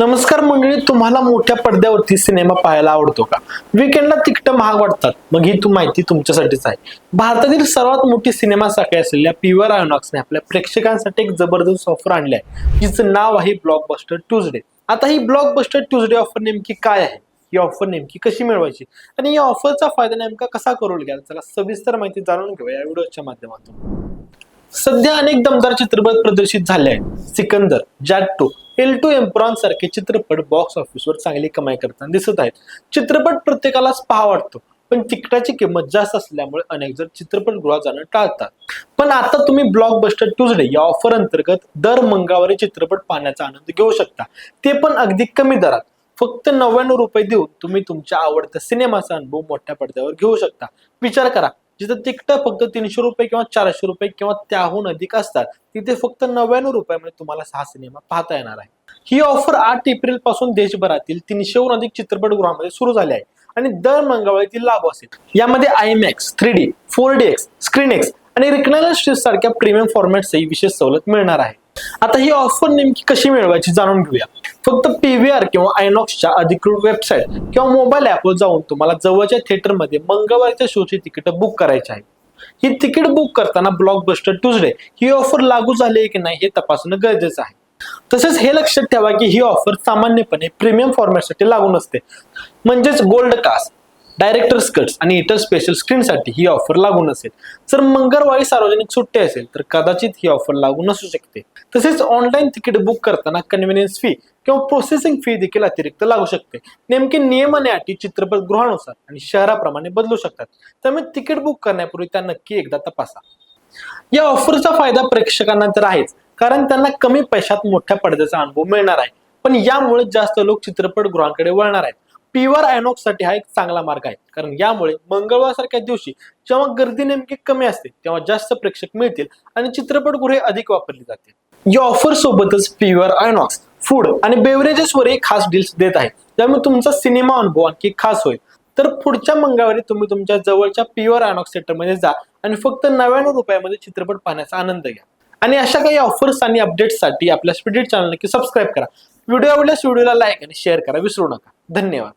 नमस्कार मंडळी तुम्हाला मोठ्या पडद्यावरती सिनेमा पाहायला आवडतो का? विकेंडला तिकटं महाग वाटतात. मग ही तू माहिती तुमच्यासाठीच आहे. भारतातील सर्वात मोठी सिनेमा साखळी असलेल्या प्युअर आयोनॉक्सने आपल्या प्रेक्षकांसाठी एक जबरदस्त ऑफर आणली आहे. जिचं नाव आहे ब्लॉकबस्टर ट्यूजडे आता ही ब्लॉकबस्टर ट्यूजडे ऑफर नेमकी काय आहे? ही ऑफर नेमकी कशी मिळवायची? आणि या ऑफरचा फायदा नेमका कसा करून घ्याल चला सविस्तर माहिती जाणून घेऊया या व्हिडिओच्या माध्यमातून. सध्या अनेक दमदार चित्रपट प्रदर्शित झाले आहेत. Sikandar Jack two L two Empuraan सारखे चित्रपट बॉक्स ऑफिसवर चांगली कमाई करताना दिसत आहेत. चित्रपट प्रत्येकालाच पहा वाटतो पण तिकटाची किंमत जास्त असल्यामुळे अनेक जण चित्रपटगृहात जाणं टाळतात. पण आता तुम्ही ब्लॉकबस्टर ट्यूजडे या ऑफर अंतर्गत दर मंगळवारी चित्रपट पाहण्याचा आनंद घेऊ शकता. ते पण अगदी कमी दरात. फक्त नव्याण्णव रुपये देऊन तुम्ही तुमच्या आवडत्या सिनेमाचा अनुभव मोठ्या पडद्यावर घेऊ शकता. विचार करा जिथं तिकटं फक्त तीनशे रुपये किंवा चारशे रुपये किंवा त्याहून अधिक असतात तिथे फक्त नव्याण्णव रुपयामध्ये तुम्हाला सहा सिनेमा पाहता येणार आहे. ही ऑफर आठ एप्रिलपासून देशभरातील तीनशेहून अधिक चित्रपटगृहामध्ये सुरू झाली आहे आणि दर मंगळवारी ती लागू असेल. यामध्ये IMAX three D four D X screen X आणि रिकनायला सारख्या प्रीमियम फॉर्मॅटसही विशेष सवलत मिळणार आहे. आता ही ऑफर नेमकी कशी मिळवायची जाणून घेऊया. फक्त पीव्हीआर किंवा आयनॉक्सच्या अधिकृत वेबसाईट किंवा मोबाईल ऍपवर जाऊन तुम्हाला जवळच्या थिएटरमध्ये मंगळवारच्या शोची तिकीट बुक करायची आहे. ही तिकीट बुक करताना ब्लॉकबस्टर ट्यूजडे ही ऑफर लागू झाली आहे की नाही हे तपासणं गरजेचं आहे. तसेच हे लक्षात ठेवा की ही ऑफर सामान्यपणे प्रीमियम फॉर्मॅटसाठी लागू नसते. म्हणजेच गोल्ड कास्ट डायरेक्टर्स कट्स आणि इतर स्पेशल स्क्रीनसाठी ही ऑफर लागू नसेल. जर मंगळवारी सार्वजनिक सुट्टी असेल तर कदाचित ही ऑफर लागू नसू शकते. तसेच ऑनलाईन तिकीट बुक करताना कन्व्हिनियन्स फी किंवा प्रोसेसिंग फी देखील अतिरिक्त लागू शकते. नेमके नियम आणि अटी चित्रपटगृहानुसार आणि शहराप्रमाणे बदलू शकतात. त्यामुळे तिकीट बुक करण्यापूर्वी त्या नक्की एकदा तपासा. या ऑफरचा फायदा प्रेक्षकांना तर आहेच कारण त्यांना कमी पैशात मोठ्या पडद्याचा अनुभव मिळणार आहे. पण यामुळे जास्त लोक चित्रपटगृहांकडे वळणार आहेत. पीवर आयनॉक्ससाठी हा एक चांगला मार्ग आहे. कारण यामुळे मंगळवारसारख्या दिवशी जेव्हा गर्दी नेमकी कमी असते तेव्हा जास्त प्रेक्षक मिळतील आणि चित्रपटगृहे अधिक वापरली जातील. या ऑफर सोबतच प्युअर आयनॉक्स फूड आणि बेवरेजेसवर वरही खास डील्स देत आहे त्यामुळे तुमचा सिनेमा अनुभव आणखी खास होईल. तर पुढच्या मंगळवारी तुम्ही तुमच्या जवळच्या प्युअर आयनॉक्स थिएटरमध्ये जा आणि फक्त नव्याण्णव रुपयामध्ये चित्रपट पाहण्याचा आनंद घ्या. आणि अशा काही ऑफर्स आणि अपडेट्ससाठी आपल्या स्पिडिट चॅनल नक्की सबस्क्राईब करा. व्हिडिओ आवडल्यास व्हिडिओला लाईक आणि शेअर करा. विसरू नका. धन्यवाद.